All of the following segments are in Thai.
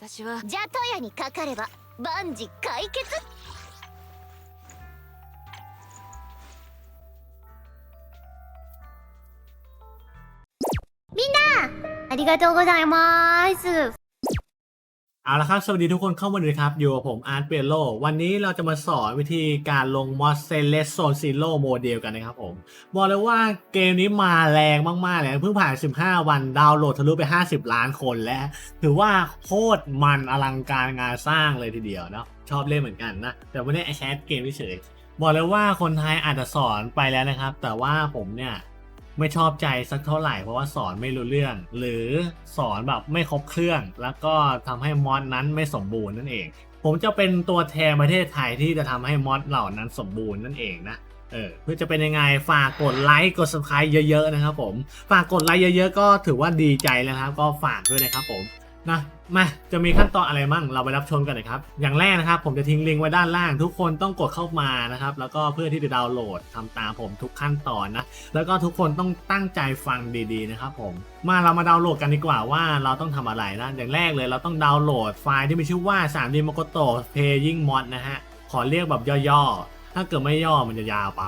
私は。じゃとやにかかれば万事解決。みんなありがとうございます。 เอาละครับ สวัสดีทุกคนเข้ามาเลยครับ อยู่กับผมอาร์ตเปโลวันนี้เราจะมาสอนวิธีการลงมอสเซเลสโซนซีโร่โมเดลกันนะครับผม บอกเลยว่าเกมนี้มาแรงมากๆเลยเพิ่งผ่าน 15 วันดาวน์โหลดทะลุไป 50 ล้านคนแล้ว ถือว่าโคตรมันอลังการงานสร้างเลยทีเดียวนะชอบเล่นเหมือนกันนะ แต่วันนี้แคสเกมเฉยบอกเลยว่าคนไทยอาจจะสอนไปแล้วนะครับ แต่ว่าผมเนี่ย ไม่ชอบใจสักเท่าไหร่เพราะว่าสอนไม่รู้เรื่อง หรือสอนแบบไม่ครบเครื่อง แล้วก็ทำให้มอดนั้นไม่สมบูรณ์นั่นเอง ผมจะเป็นตัวแทนประเทศไทยที่จะทำให้มอดเหล่านั้นสมบูรณ์นั่นเองนะเออเพื่อจะเป็นยังไงฝากกดไลค์กด subscribe เยอะๆนะครับผม ฝากกดไลค์เยอะๆ ก็ถือว่าดีใจแล้วครับ ก็ฝากด้วยนะครับผม นะมาจะมีขั้นตอนอะไรมั่งเราไปรับชมกันเลยครับ อย่างแรกนะครับผมจะทิ้งลิงก์ไว้ด้านล่าง ทุกคนต้องกดเข้ามานะครับ แล้วก็เพื่อที่จะดาวน์โหลดทำตามผมทุกขั้นตอนนะ แล้วก็ทุกคนต้องตั้งใจฟังดีๆนะครับผมมาเรามาดาวน์โหลดกันดีกว่าว่าเราต้องทำอะไรนะ อย่างแรกเลยเราต้องดาวน์โหลดไฟล์ที่มีชื่อว่า 3D Mokoto Playing Mod นะฮะขอเรียกแบบย่อๆถ้าเกิดไม่ย่อมันจะยาวไป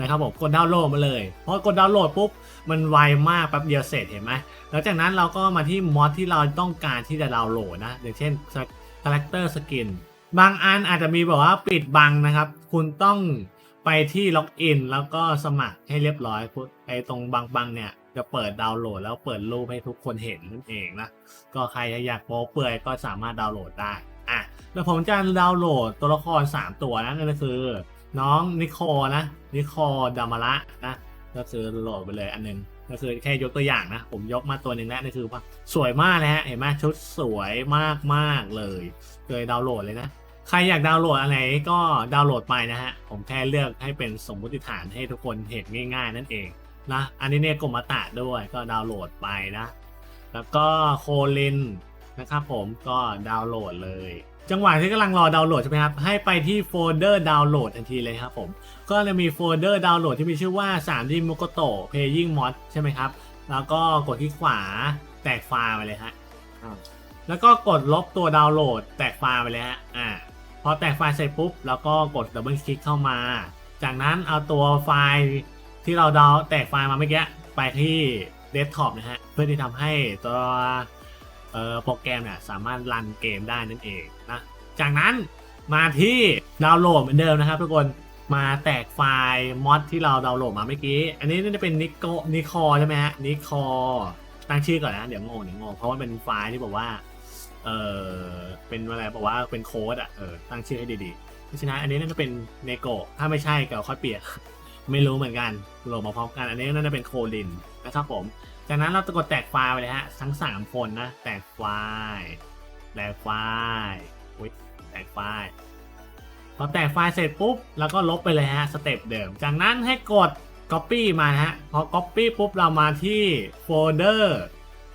นะครับผมกดดาวน์โหลดมาเลยพอกดดาวน์โหลดปุ๊บมันไวมากแป๊บเดียวเสร็จเห็นไหมหลังจากนั้นเราก็มาที่มอดที่เราต้องการที่จะดาวน์โหลดนะอย่างเช่น Character Skin บางอันอาจจะมีแบบว่าปิดบังนะครับ คุณต้องไปที่ล็อกอินแล้วก็สมัครให้เรียบร้อยไอ้ตรงบางบังเนี่ยจะเปิดดาวน์โหลดแล้วเปิดรูปให้ทุกคนเห็นนั่นเองนะก็ใครอยากโป๊เปื่อยก็สามารถดาวน์โหลดได้อะแล้วผมจะดาวน์โหลดตัวละคร 3 ตัวนะนั่นก็คือ น้องนิโคนะ นิโคดามาระนะก็คือโหลดไปเลยอันหนึงก็คือแค่ยกตัวอย่างนะ ผมยกมาตัวหนึ่งแล้วนี่คือว่าสวยมากเลยฮะเห็นไหมชุดสวยมากมากเลยเลยดาวน์โหลดเลยนะ ใครอยากดาวน์โหลดอะไรก็ดาวน์โหลดไปนะฮะ ผมแค่เลือกให้เป็นสมมติฐานให้ทุกคนเห็นง่าย ๆ นั่นเองนะอันนี้เนี่ยกรมตะด้วยก็ดาวน์โหลดไปนะ แล้วก็โคลินนะครับผมก็ดาวน์โหลดเลย จังหวะที่กำลังรอดาวน์โหลดใช่ไหมครับ ให้ไปที่โฟลเดอร์ดาวน์โหลดทันทีเลยครับผม ก็จะมีโฟลเดอร์ดาวน์โหลดที่มีชื่อว่า 3D Mokoto Playing Mod ใช่ไหมครับ แล้วก็กดที่ขวาแตกไฟล์ไปเลยฮะอ่าแล้วก็กดลบตัวดาวน์โหลดแตกไฟล์ไปเลยฮะ อ่า พอแตกไฟล์เสร็จปุ๊บ แล้วก็กดดับเบิลคลิกเข้ามา จากนั้นเอาตัวไฟล์ที่เราดาวน์แตกไฟล์มาเมื่อกี้ไปที่เดสก์ท็อปนะฮะ เพื่อที่ทำให้ตัวเอ่อโปรแกรมเนี่ยสามารถรันเกมได้นั่นเองนะ จากนั้นมาที่ดาวน์โหลดเหมือนเดิมนะครับทุกคนมาแตกไฟล์มอดที่เราดาวน์โหลดมาเมื่อกี้ อันนี้น่าจะเป็นนิโกนิคอใช่ไหมฮะนิคอตั้งชื่อก่อนนะเดี๋ยวงงเดี๋ยวงงเพราะว่าเป็นไฟล์ที่บอกว่าเออเป็นอะไรบอกว่าเป็นโค้ดอะเออตั้งชื่อให้ดีๆเพราะฉะนั้นอันนี้น่าจะเป็นเนโกถ้าไม่ใช่ก็ค่อยเปลี่ยนไม่รู้เหมือนกันโหลดมาพร้อมกันอันนี้น่าจะเป็นโคลินนะครับผม จากนั้นเราจะกดแตกไฟล์ไปเลยฮะทั้ง 3 คนนะแตกไฟล์แตกไฟล์ อุ๊ยแตกไฟล์พอแตกไฟล์เสร็จปุ๊บแล้วก็ลบไปเลยฮะสเต็ปเดิม จากนั้นให้กด Copy มานะฮะพอ Copy ปุ๊บเรามาที่โฟลเดอร์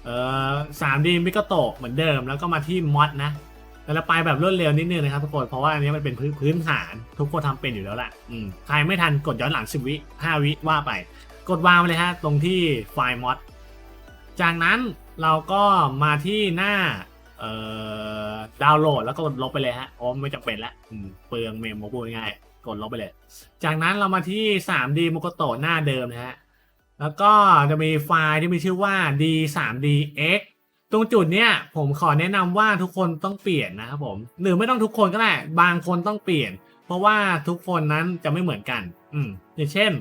เอ่อ 3D m i k a t o เหมือนเดิม แล้วก็มาที่ Mod นะแต่เราไปแบบรวดเร็วนิดนึงนะครับทุกคนเพราะว่าอันนี้มันเป็นพื้นพื้นฐาน ทุกคนทำเป็นอยู่แล้วแหละอืมใครไม่ทันกดย้อนหลัง 10 วิ 5 วิว่าไป กดวางไปเลยฮะตรงที่ไฟล์ Mod จากนั้นเราก็มาที่หน้า เอ่อดาวน์โหลดแล้วก็กดลบไปเลยฮะเพราะไม่จำเป็นแล้วอืมเปลืองเมมโมพูดง่ายๆกดลบไปเลย จากนั้นเรามาที่ 3D m o k o t o หน้าเดิมนะฮะ แล้วก็จะมีไฟล์ที่มีชื่อว่า D3DX ตรงจุดเนี้ยผมขอแนะนำว่าทุกคนต้องเปลี่ยนนะครับผมหรือไม่ต้องทุกคนก็ได้บางคนต้องเปลี่ยน เพราะว่าทุกคนนั้นจะไม่เหมือนกัน อืมอย่างเช่น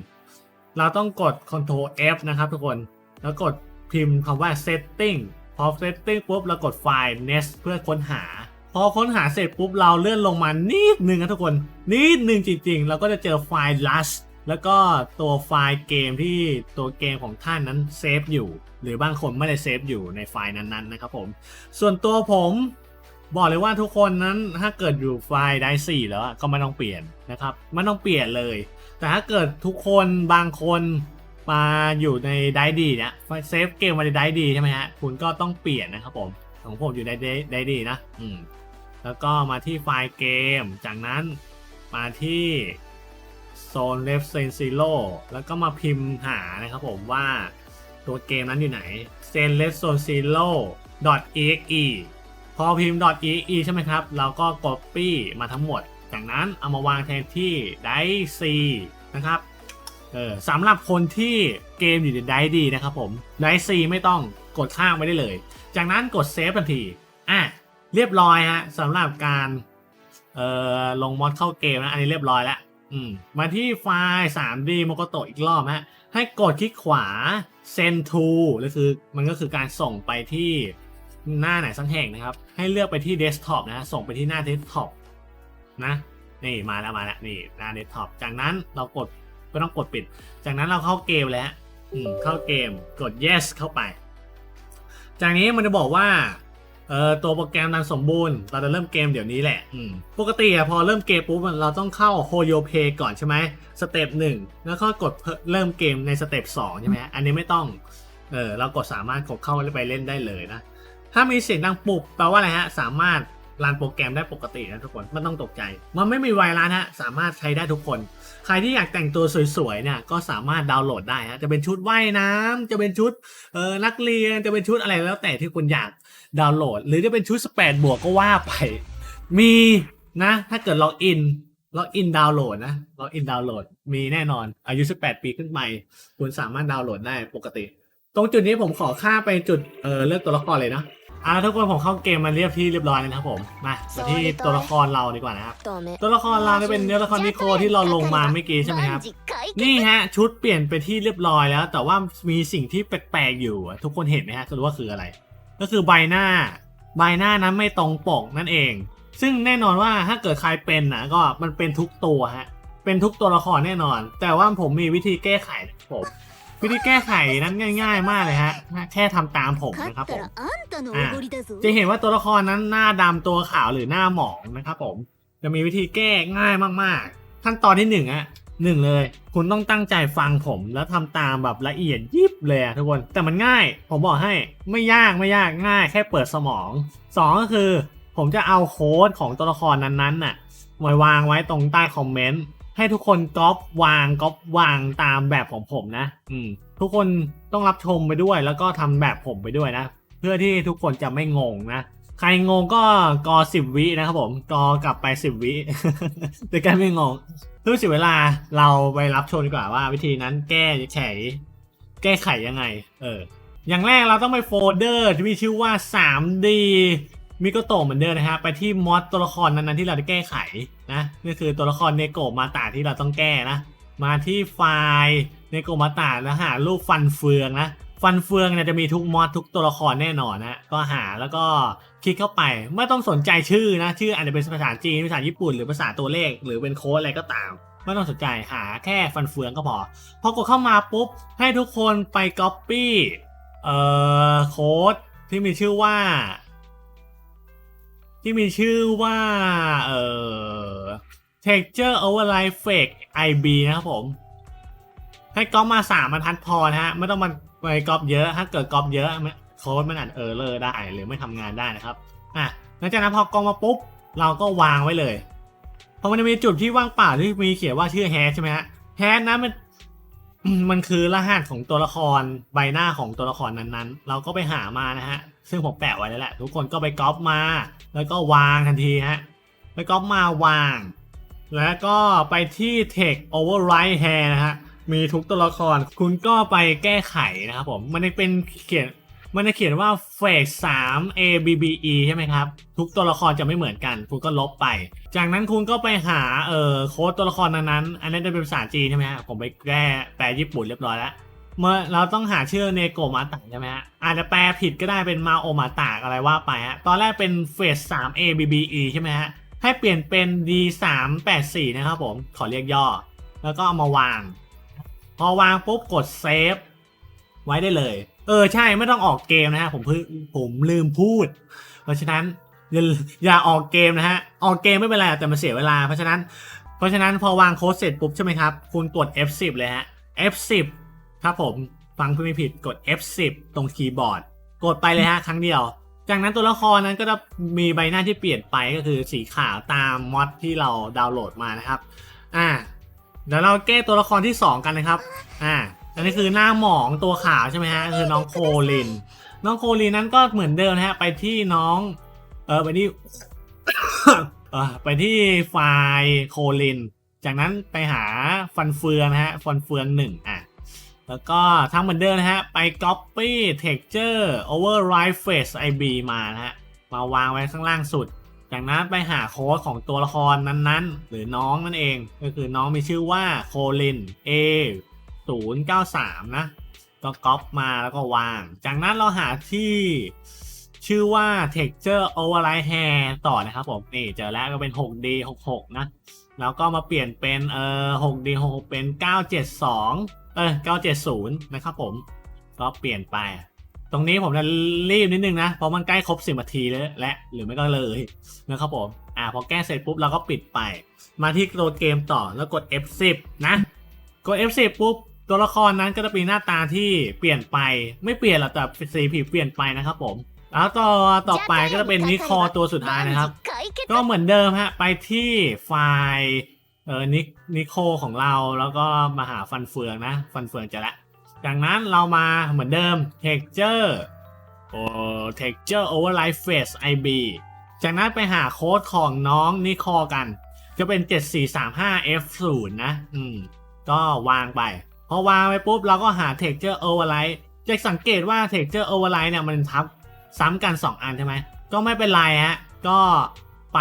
เราต้องกด Ctrl F นะครับทุกคน แล้วกดพิมพ์คำว่า setting พอ setting ปุ๊บเรากดไฟล์ nest เพื่อค้นหา พอค้นหาเสร็จปุ๊บเราเลื่อนลงมานิดนึงนะทุกคน นิดนึงจริงๆ เราก็จะเจอไฟล์ last แล้วก็ตัวไฟล์เกมที่ตัวเกมของท่านนั้นเซฟอยู่ หรือบางคนไม่ได้เซฟอยู่ในไฟล์นั้นๆนะครับผม ส่วนตัวผมบอกเลยว่าทุกคนนั้นถ้าเกิดอยู่ไฟล์ได้สี่แล้วก็ไม่ต้องเปลี่ยนนะครับไม่ต้องเปลี่ยนเลย แต่ถ้าเกิดทุกคนบางคน มาอยู่ในไดดีเนี่ยเซฟเกมมาในไดดีใช่ไหมฮะคุณก็ต้องเปลี่ยนนะครับผมของผมอยู่ในไดดีนะอืมแล้วก็มาที่ไฟล์เกม จากนั้นมาที่โซน left s e n zero แล้วก็มาพิมพ์หานะครับผมว่าตัวเกมนั้นอยู่ไหน s e n left zone zero exe พอพิมพ์ exe ใช่ไหมครับ เราก็ copy มาทั้งหมด จากนั้นเอามาวางแทนที่ dice นะครับ เออสำหรับคนที่เกมอยู่ใน dice d นะครับผม dice c ไม่ต้องกดข้างไว้ได้เลย จากนั้นกดเซฟทันทีอะเรียบร้อยฮะสำหรับการเอ่อลงมอดเข้าเกมนะอันนี้เรียบร้อยแล้วอืมมาที่ไฟล์ 3D มโกโตอีกรอบฮะให้กดคลิกขวา send to ก็คือมันก็คือการส่งไปที่หน้าไหนสักแห่งนะครับ ให้เลือกไปที่ desktop นะส่งไปที่หน้า desktop นะนี่มาแล้วมาแล้วนี่หน้า desktop จากนั้นเรากด ก็ต้องกดปิด จากนั้นเราเข้าเกมแล้วอืมเข้าเกมกด yes เข้าไป จากนี้มันจะบอกว่าเออตัวโปรแกรมนั้นสมบูรณ์ เราจะเริ่มเกมเดี๋ยวนี้แหละอืมปกติอะพอเริ่มเกมปุ๊บเราต้องเข้า h o y o p a y ก่อนใช่ไหมสเต็ปหนึ่งแล้วก็กดเริ่มเกมในสเต็ปสองใช่ไหมอันนี้ไม่ต้อง เออเรากดสามารถกดเข้าไปเล่นได้เลยนะ ถ้ามีเสียงดังปุบแปลว่าอะไรฮะ สามารถ รันโปรแกรมได้ปกตินะทุกคนไม่ต้องตกใจ มันไม่มีไวรัสฮะสามารถใช้ได้ทุกคน ใครที่อยากแต่งตัวสวยๆเนี่ยก็สามารถดาวน์โหลดได้ฮะจะเป็นชุดว่ายน้ำจะเป็นชุดเออนักเรียนจะเป็นชุดอะไรแล้วแต่ที่คุณอยากดาวน์โหลด หรือจะเป็นชุดสเปดบวกก็ว่าไป มีนะ ถ้าเกิดล็อกอินล็อกอินดาวน์โหลดนะล็อกอินดาวน์โหลดมีแน่นอน อายุ 18 ปีขึ้นไป คุณสามารถดาวน์โหลดได้ปกติ ตรงจุดนี้ผมขอค่าไปจุดเออเลือกตัวละครเลยนะ อ่าทุกคนผมเข้าเกมมาเรียบที่เรียบร้อยแล้วนะครับผมมามาที่ตัวละครเราดีกว่านะครับตัวละครเราเะเป็นเนื้อละครนิโคที่เราลงมาเมื่อกี้ใช่ไหมครับนี่ฮะชุดเปลี่ยนไปที่เรียบร้อยแล้ว แต่ว่ามีสิ่งที่แปลกๆอยู่ ทุกคนเห็นไหมฮะรู้ว่าคืออะไร ก็คือใบหน้า ใบหน้านั้นไม่ตรงปกนั่นเอง ซึ่งแน่นอนว่าถ้าเกิดใครเป็นนะก็มันเป็นทุกตัวฮะเป็นทุกตัวละครแน่นอน แต่ว่าผมมีวิธีแก้ไขผมวิธีแก้ไขนั้นง่าย ๆ มากเลยฮะแค่ทำตามผมนะครับผม จะเห็นว่าตัวละครนั้นหน้าดำตัวขาวหรือหน้าหมองนะครับผม จะมีวิธีแก้ง่ายมากๆ ขั้นตอนที่หนึ่งอะหนึ่งเลย คุณต้องตั้งใจฟังผมแล้วทำตามแบบละเอียดยิบเลยทุกคน แต่มันง่าย ผมบอกให้ไม่ยากไม่ยากง่ายแค่เปิดสมอง 2 ก็คือ ผมจะเอาโค้ดของตัวละครนั้นๆน่ะมาวางไว้ตรงใต้คอมเมนต์ให้ทุกคนก๊อปวางก๊อปวางตามแบบของผมนะ อืมทุกคนต้องรับชมไปด้วย แล้วก็ทำแบบผมไปด้วยนะ เพื่อที่ทุกคนจะไม่งงนะ ใครงงก็กอสิบวินะครับผมกอกลับไปสิบวิเดี๋ยกันไม่งงเพื่อเสียเวลาเราไปรับชมดีกว่าว่า วิธีนั้นแก้ไขแก้ไขยังไง เออ อย่างแรกเราต้องไปโฟลเดอร์ที่มีชื่อว่า 3D มิโกโตเหมือนเดิมนะฮะไปที่มอดตัวละครนั้นๆที่เราจะแก้ไขนะนี่คือตัวละครเนโกมาตาที่เราต้องแก้นะ มาที่ไฟล์เนโกมาตาแล้วหารูปฟันเฟืองนะ ฟันเฟืองเนี่ยจะมีทุกมอดทุกตัวละครแน่นอนนะก็หาแล้วก็คลิกเข้าไปไม่ต้องสนใจชื่อนะชื่ออาจจะเป็นภาษาจีนภาษาญี่ปุ่นหรือภาษาตัวเลข หรือเป็นโค้ดอะไรก็ตาม ไม่ต้องสนใจหาแค่ฟันเฟืองก็พอพอกดเข้ามาปุ๊บ ให้ทุกคนไป Copy เอ่อโค้ดที่มีชื่อว่า ที่มีชื่อว่าเอ่อ texture override fake ib นะครับผมให้ก๊อปมาสามบรรทัดพอนะฮะไม่ต้องมา ไปก๊อปเยอะ ถ้าเกิดก๊อปเยอะโค้ดมันอาจเออร์เลอร์ได้หรือไม่ทำงานได้นะครับ อะหลังจากนั้นพอกรองมาปุ๊บ เราก็วางไว้เลยเพราะมันจะมีจุดที่ว่างเปล่าที่มีเขียนว่าชื่อแฮชใช่ไหมฮะ แฮชนะมันมันคือรหัสของตัวละครใบหน้าของตัวละครนั้นๆ เราก็ไปหามานะฮะ ซึ่งผมแปะไว้แล้วแหละ ทุกคนก็ไปก๊อปมา แล้วก็วางทันทีฮะ ไปก๊อปมาวาง แล้วก็ไปที่ text override hair นะฮะ มีทุกตัวละคร คุณก็ไปแก้ไขนะครับผม มันจะเป็นเขียน มันจะเขียนว่า phase 3 a b b e ใช่ไหมครับ ทุกตัวละครจะไม่เหมือนกัน คุณก็ลบไป จากนั้นคุณก็ไปหาเอ่อโค้ดตัวละครนั้นๆอันนั้จะเป็นภาษาจีนใช่ไหมฮะผมไปแก้แปลญี่ปุ่นเรียบร้อยแล้วเมื่อเราต้องหาชื่อเนโกมาตะใช่ไหมฮะอาจจะแปลผิดก็ได้เป็นมาโอมาตะอะไรว่าไปฮะตอนแรกเป็นเฟส 3 A B B E ใช่ไหมฮะให้เปลี่ยนเป็น D 3 8 4นะครับผมขอเรียกย่อ แล้วก็เอามาวาง พอวางปุ๊บกดเซฟไว้ได้เลย เออใช่ไม่ต้องออกเกมนะฮะผมเพิ่งผมลืมพูด เพราะฉะนั้นอย่าอย่าออกเกมนะฮะ ออกเกมไม่เป็นไรแต่มันเสียเวลา เพราะฉะนั้น เพราะฉะนั้นพอวางโค้ดเสร็จปุ๊บใช่ไหมครับ คุณกด F10 เลยฮะ F10 ครับผมฟังเพื่อไม่ผิดกด F10 ตรงคีย์บอร์ด กดไปเลยฮะ ครั้งเดียว จากนั้นตัวละครนั้นก็จะมีใบหน้าที่เปลี่ยนไปก็คือสีขาวตามมอดที่เราดาวน์โหลดมานะครับ อ่า เดี๋ยวเราแก้ตัวละครที่ 2 กันนะครับ อ่า อันนี้คือหน้าหมองตัวขาวใช่ไหมฮะ คือน้องโคลิน น้องโคลินนั้นก็เหมือนเดิมนะฮะ ไปที่น้อง เออไปที่ เออไปที่ไฟล์โคลิน จากนั้นไปหาฟันเฟืองนะฮะ ฟันเฟืองหนึ่งอะ แล้วก็ทำเหมือนเดิมนะฮะ ไป copy texture override face ib มานะฮะ มาวางไว้ข้างล่างสุด จากนั้นไปหาโค้ดของตัวละครนั้นๆ หรือน้องนั่นเอง ก็คือน้องมีชื่อว่าโคลิน A 0 9 3 นะ ก็ก๊อปมาแล้วก็วาง จากนั้นเราหาที่ชื่อว่า texture override hair ต่อนะครับผม นี่เจอแล้วก็เป็น 6D 66 นะ แล้วก็มาเปลี่ยนเป็นเอ่อ 6D 66 เป็น 972 เออ 970 นะครับผม ก็เปลี่ยนไป ตรงนี้ผมจะรีบนิดนึงนะ เพราะมันใกล้ครบสิบนาทีแล้วและหรือไม่ก็เลยนะครับผม อ่าพอแก้เสร็จปุ๊บเราก็ปิดไป มาที่ตัวเกมต่อแล้วกด F10 นะ กด F10 ปุ๊บตัวละครนั้นก็จะมีหน้าตาที่เปลี่ยนไปไม่เปลี่ยนหรอกแต่สีผิวเปลี่ยนไปนะครับผม แล้วต่อต่อไปก็จะเป็นนิคอตัวสุดท้ายนะครับ ก็เหมือนเดิมฮะไปที่ไฟล์เออนินิโคของเราแล้วก็มาหาฟันเฟืองนะ ฟันเฟืองจะละ จากนั้นเรามาเหมือนเดิม texture โอ้ texture override face ib จากนั้นไปหาโค้ดของน้องนิโคกัน จะเป็น 7435f0 นะ อืม ก็วางไป พอวางไปปุ๊บ เราก็หา texture override จะสังเกตว่า texture override เนี่ยมันทับซ้ำกัน 2 อันใช่ไหม ก็ไม่เป็นไรฮะ ก็ไป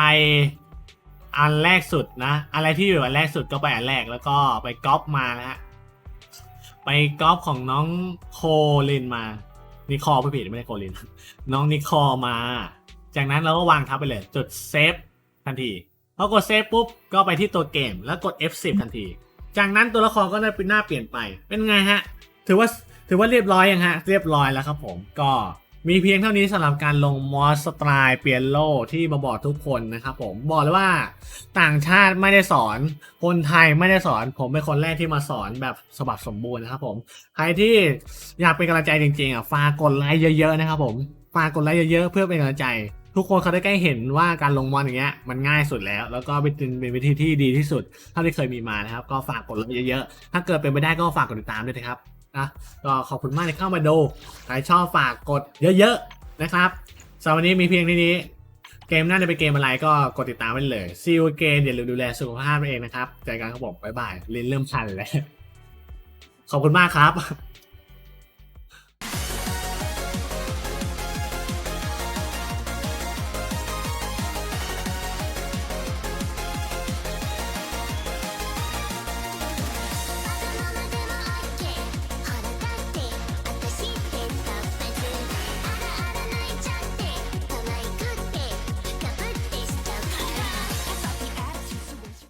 อันแรกสุดนะ อะไรที่อยู่อันแรกสุดก็ไปอันแรกแล้วก็ไปก๊อปมานะฮะ ไปก๊อฟของน้องโคลินมา นิคอไม่ผิดไม่ใช่โคลิน น้องนิคอมา จากนั้นเราก็วางทับไปเลย จดเซฟทันทีพอกดเซฟปุ๊บก็ไปที่ตัวเกมแล้วกด F10 ทันที จากนั้นตัวละครก็ได้เป็นหน้าเปลี่ยนไป เป็นไงฮะ ถือว่าถือว่าเรียบร้อยยังฮะ เรียบร้อยแล้วครับผมก็ มีเพียงเท่านี้สำหรับการลงมอสสไตล์เปียโลที่มาบอกทุกคนนะครับผมบอกเลยว่าต่างชาติไม่ได้สอน คนไทยไม่ได้สอน ผมเป็นคนแรกที่มาสอนแบบฉบับสมบูรณ์นะครับผมใครที่อยากเป็นกำลังใจจริงๆอะฝากกดไลค์เยอะๆนะครับผมฝากกดไลค์เยอะๆเพื่อเป็นกำลังใจ ทุกคนเขาได้ใกล้เห็นว่าการลงมอนอย่างเงี้ยมันง่ายสุดแล้ว แล้วก็เป็นเป็นวิธีที่ดีที่สุดเท่าที่เคยมีมานะครับ ก็ฝากกดไลค์เยอะๆถ้าเกิดเป็นไปได้ก็ฝากกดติดตามด้วยนะครับ นะก็ขอบคุณมากที่เข้ามาดู ใครชอบฝากกดเยอะๆนะครับสำหรับวันนี้มีเพียงเท่านี้ เกมน่าจะเป็นเกมอะไรก็กดติดตามไว้เลย ซีอูเกมเดี๋ยวดูแลสุขภาพเองนะครับใจกันครับผมบ๊ายบายลิ้นเริ่มพันแล้ว ขอบคุณมากครับ